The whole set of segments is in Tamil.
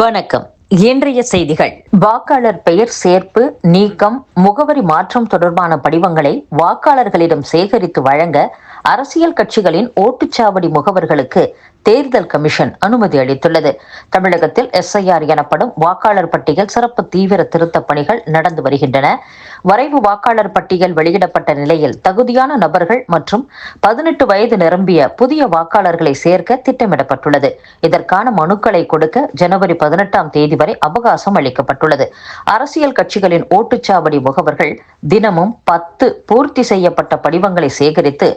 வணக்கம். இன்றைய செய்திகள். வாக்காளர் பெயர் சேர்ப்பு நீக்கம் முகவரி மாற்றம் தொடர்பான படிவங்களை வாக்காளர்களிடம் சேகரித்து வழங்க அரசியல் கட்சிகளின் ஓட்டுச்சாவடி முகவர்களுக்கு தேர்தல் கமிஷன் அனுமதி அளித்துள்ளது. தமிழகத்தில் எஸ்ஐஆர் எனப்படும் வாக்காளர் பட்டியல் சிறப்பு தீவிர திருத்தப் பணிகள் நடந்து வருகின்றன. வரைவு வாக்காளர் பட்டியல் வெளியிடப்பட்ட நிலையில் தகுதியான நபர்கள் மற்றும் பதினெட்டு வயது நிரம்பிய புதிய வாக்காளர்களை சேர்க்க திட்டமிடப்பட்டுள்ளது. இதற்கான மனுக்களை கொடுக்க ஜனவரி பதினெட்டாம் தேதி வரை அவகாசம் அளிக்கப்பட்டுள்ளது. அரசியல் கட்சிகளின் ஓட்டுச்சாவடி முகவர்கள் தினமும் பத்து பூர்த்தி செய்யப்பட்ட படிவங்களை சேகரித்து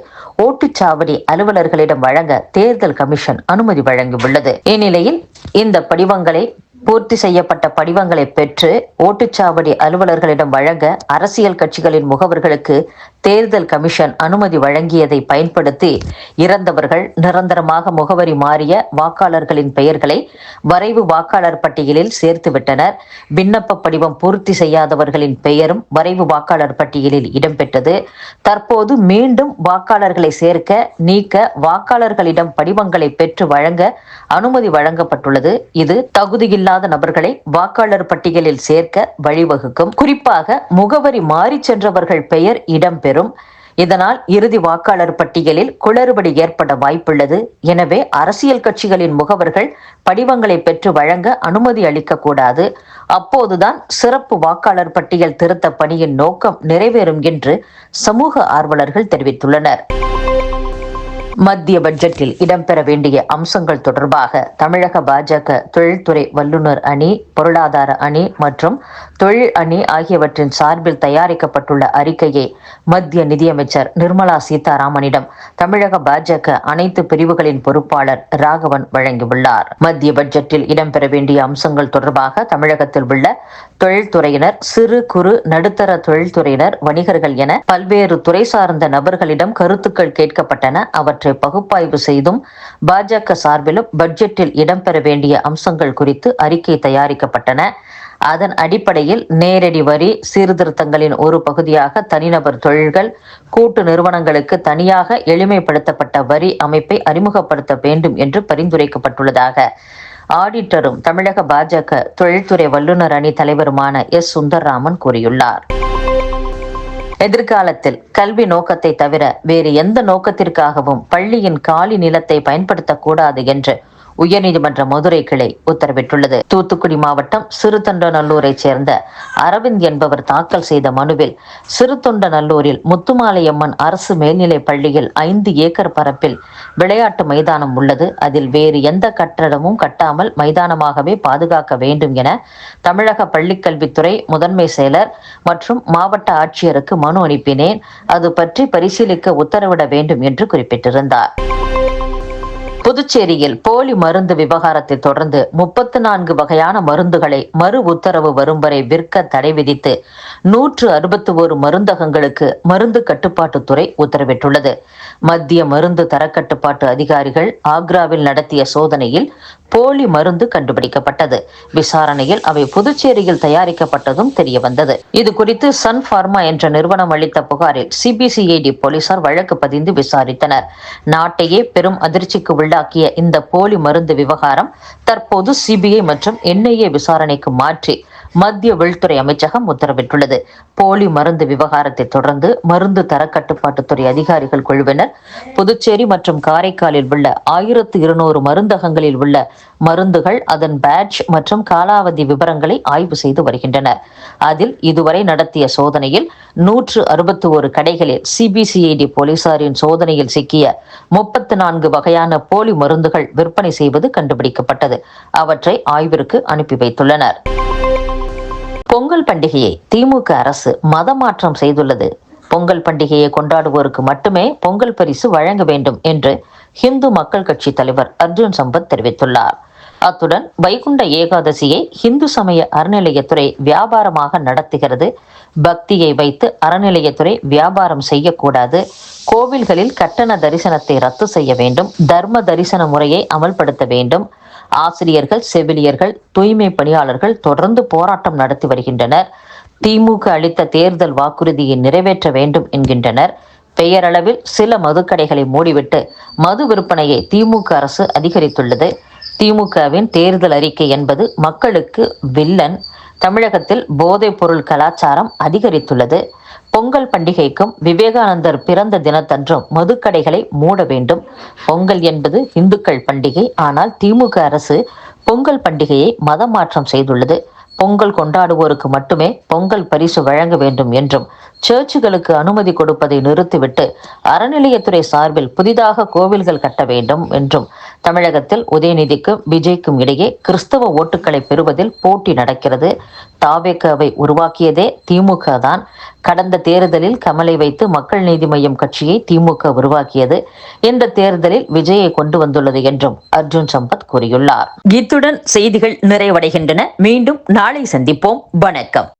ஓட்டுச்சாவடி அலுவலர்களிடம் வழங்க தேர்தல் கமிஷன் அனுமதி வழங்கியுள்ளது. இந்நிலையில் இந்த படிவங்களை பூர்த்தி செய்யப்பட்ட படிவங்களை பெற்று ஓட்டுச்சாவடி அலுவலர்களிடம் வழங்க அரசியல் கட்சிகளின் முகவர்களுக்கு தேர்தல் கமிஷன் அனுமதி வழங்கியதை பயன்படுத்தி இறந்தவர்கள் நிரந்தரமாக முகவரி மாறிய வாக்காளர்களின் பெயர்களை வரைவு வாக்காளர் பட்டியலில் சேர்த்துவிட்டனர். விண்ணப்ப படிவம் பூர்த்தி செய்யாதவர்களின் பெயரும் வரைவு வாக்காளர் பட்டியலில் இடம்பெற்றது. தற்போது மீண்டும் வாக்காளர்களை சேர்க்க நீக்க வாக்காளர்களிடம் படிவங்களை பெற்று வழங்க அனுமதி வழங்கப்பட்டுள்ளது. இது தகுதியில்லாத நபர்களை வாக்காளர் பட்டியலில் சேர்க்க வழிவகுக்கும். குறிப்பாக முகவரி மாறிச் சென்றவர்கள் பெயர் இடம்பெறும். இதனால் இறுதி வாக்காளர் பட்டியலில் குளறுபடி ஏற்பட வாய்ப்புள்ளது. எனவே அரசியல் கட்சிகளின் முகவர்கள் படிவங்களை பெற்று வழங்க அனுமதி அளிக்கக்கூடாது. அப்போதுதான் சிறப்பு வாக்காளர் பட்டியல் திருத்த பணியின் நோக்கம் நிறைவேறும் என்று சமூக ஆர்வலர்கள் தெரிவித்துள்ளனர். மத்திய பட்ஜெட்டில் இடம்பெற வேண்டிய அம்சங்கள் தொடர்பாக தமிழக பாஜக தொழில்துறை வல்லுநர் அணி பொருளாதார அணி மற்றும் தொழில் அணி ஆகியவற்றின் சார்பில் தயாரிக்கப்பட்டுள்ள அறிக்கையை மத்திய நிதியமைச்சர் நிர்மலா சீதாராமனிடம் தமிழக பாஜக அனைத்து பிரிவுகளின் பொறுப்பாளர் ராகவன் வழங்கியுள்ளார். மத்திய பட்ஜெட்டில் இடம்பெற வேண்டிய அம்சங்கள் தொடர்பாக தமிழகத்தில் உள்ள தொழில்துறையினர் சிறு குறு நடுத்தர தொழில்துறையினர் வணிகர்கள் என பல்வேறு துறை சார்ந்த நபர்களிடம் கருத்துக்கள் கேட்கப்பட்டன. அவற்றை பகுப்பாய்வு செய்தும் பாஜக சார்பிலும் பட்ஜெட்டில் இடம்பெற வேண்டிய அம்சங்கள் குறித்து அறிக்கை தயாரிக்கப்பட்டன. அதன் அடிப்படையில் நேரடி வரி சீர்திருத்தங்களின் ஒரு பகுதியாக தனிநபர் தொழில்கள் கூட்டு நிறுவனங்களுக்கு தனியாக எளிமைப்படுத்தப்பட்ட வரி அமைப்பை அறிமுகப்படுத்த வேண்டும் என்று பரிந்துரைக்கப்பட்டுள்ளதாக. ஆடிட்டரும் தமிழக பாஜக தொழில்துறை வல்லுநர் அணி தலைவருமான எஸ். சுந்தர்ராமன் கூறியுள்ளார். எதிர்காலத்தில் கல்வி நோக்கத்தை தவிர வேறு எந்த நோக்கத்திற்காகவும் பள்ளியின் காலி நிலத்தை பயன்படுத்தக்கூடாது என்று உயர்நீதிமன்ற மதுரை கிளை உத்தரவிட்டுள்ளது. தூத்துக்குடி மாவட்டம் சிறுதொண்டநல்லூரைச் சேர்ந்த அரவிந்த் என்பவர் தாக்கல் செய்த மனுவில் சிறுதொண்டநல்லூரில் முத்துமாலையம்மன் அரசு மேல்நிலைப் பள்ளியில் ஐந்து ஏக்கர் பரப்பில் விளையாட்டு மைதானம் உள்ளது. அதில் வேறு எந்த கட்டடமும் கட்டாமல் மைதானமாகவே பாதுகாக்க வேண்டும் என தமிழக பள்ளிக்கல்வித்துறை முதன்மை செயலர் மற்றும் மாவட்ட ஆட்சியருக்கு மனு அனுப்பினேன். அது பற்றி பரிசீலிக்க உத்தரவிட வேண்டும் என்று குறிப்பிட்டிருந்தார். புதுச்சேரியில் போலி மருந்து விவகாரத்தை தொடர்ந்து முப்பத்து நான்கு வகையான மருந்துகளை மறு உத்தரவு வரும் வரை விற்க தடை விதித்து நூற்று அறுபத்தி ஒரு மருந்தகங்களுக்கு மருந்து கட்டுப்பாட்டுத்துறை உத்தரவிட்டுள்ளது. மத்திய மருந்து தரக்கட்டுப்பாட்டு அதிகாரிகள் ஆக்ராவில் நடத்திய சோதனையில் போலி மருந்து கண்டுபிடிக்கப்பட்டது. விசாரணையில் அவை புதுச்சேரியில் தயாரிக்கப்பட்டதும் தெரியவந்தது. இது குறித்து சன் பார்மா என்ற நிறுவனம் அளித்த புகாரில் சிபிசிஐடி போலீசார் வழக்கு பதிந்து விசாரித்தனர். நாட்டையே பெரும் அதிர்ச்சிக்கு உள்ள உள்ளாக்கிய இந்த போலி மருந்து விவகாரம் தற்போது சிபிஐ மற்றும் என்ஐஏ விசாரணைக்கு மாற்றி. மத்திய உள்துறை அமைச்சகம் உத்தரவிட்டுள்ளது. போலி மருந்து விவகாரத்தை தொடர்ந்து மருந்து தரக்கட்டுப்பாட்டுத்துறை அதிகாரிகள் குழுவினர் புதுச்சேரி மற்றும் காரைக்காலில் உள்ள ஆயிரத்து இருநூறு மருந்தகங்களில் உள்ள மருந்துகள் அதன் பேட்ச் மற்றும் காலாவதி விவரங்களை ஆய்வு செய்து வருகின்றனர். அதில் இதுவரை நடத்திய சோதனையில் நூற்று அறுபத்தி ஒரு கடைகளில் சிபிசிஐடி போலீசாரின் சோதனையில் சிக்கிய முப்பத்தி நான்கு வகையான போலி மருந்துகள் விற்பனை செய்வது கண்டுபிடிக்கப்பட்டது. அவற்றை ஆய்விற்கு அனுப்பி வைத்துள்ளனர். பொங்கல் பண்டிகையை திமுக அரசு மதமாற்றம் செய்துள்ளது. பொங்கல் பண்டிகையை கொண்டாடுவோருக்கு மட்டுமே பொங்கல் பரிசு வழங்க வேண்டும் என்று ஹிந்து மக்கள் கட்சி தலைவர் அர்ஜுன் சம்பத் தெரிவித்துள்ளார். அத்துடன் வைகுண்ட ஏகாதசியை இந்து சமய அறநிலையத்துறை வியாபாரமாக நடத்துகிறது. பக்தியை வைத்து அறநிலையத்துறை வியாபாரம் செய்யக்கூடாது. கோவில்களில் கட்டண தரிசனத்தை ரத்து செய்ய வேண்டும். தர்ம தரிசன முறையை அமல்படுத்த வேண்டும். ஆசிரியர்கள் செவிலியர்கள் தூய்மை பணியாளர்கள் தொடர்ந்து போராட்டம் நடத்தி வருகின்றனர். திமுக அளித்த தேர்தல் வாக்குறுதியை நிறைவேற்ற வேண்டும் என்கின்றனர். பெயரளவில் சில மதுக்கடைகளை மூடிவிட்டு மது விற்பனையை திமுக அரசு அதிகரித்துள்ளது. திமுகவின் தேர்தல் அறிக்கை என்பது மக்களுக்கு வில்லன். தமிழகத்தில் போதைப் பொருள் கலாச்சாரம் அதிகரித்துள்ளது. பொங்கல் பண்டிகைக்கும் விவேகானந்தர் பிறந்த தினத்தன்றும் மதுக்கடைகளை மூட வேண்டும். பொங்கல் என்பது இந்துக்கள் பண்டிகை. ஆனால் திமுக அரசு பொங்கல் பண்டிகையை மதமாற்றம் செய்துள்ளது. பொங்கல் கொண்டாடுவோருக்கு மட்டுமே பொங்கல் பரிசு வழங்க வேண்டும் என்றும் சர்ச்சுகளுக்கு அனுமதி கொடுப்பதை நிறுத்திவிட்டு அறநிலையத்துறை சார்பில் புதிதாக கோவில்கள் கட்ட வேண்டும் என்றும் தமிழகத்தில் உதயநிதிக்கும் விஜய்க்கும் இடையே கிறிஸ்தவ ஓட்டுகளை பெறுவதில் போட்டி நடக்கிறது. தாவேக்காவை உருவாக்கியதே திமுக தான் கடந்த தேர்தலில் கமலை வைத்து மக்கள் நீதி மய்யம் கட்சியை திமுக உருவாக்கியது. இந்த தேர்தலில் விஜயை கொண்டு வந்துள்ளது என்றும் அர்ஜுன் சம்பத் கூறியுள்ளார். இத்துடன் செய்திகள் நிறைவடைகின்றன. மீண்டும் நாளை சந்திப்போம். வணக்கம்.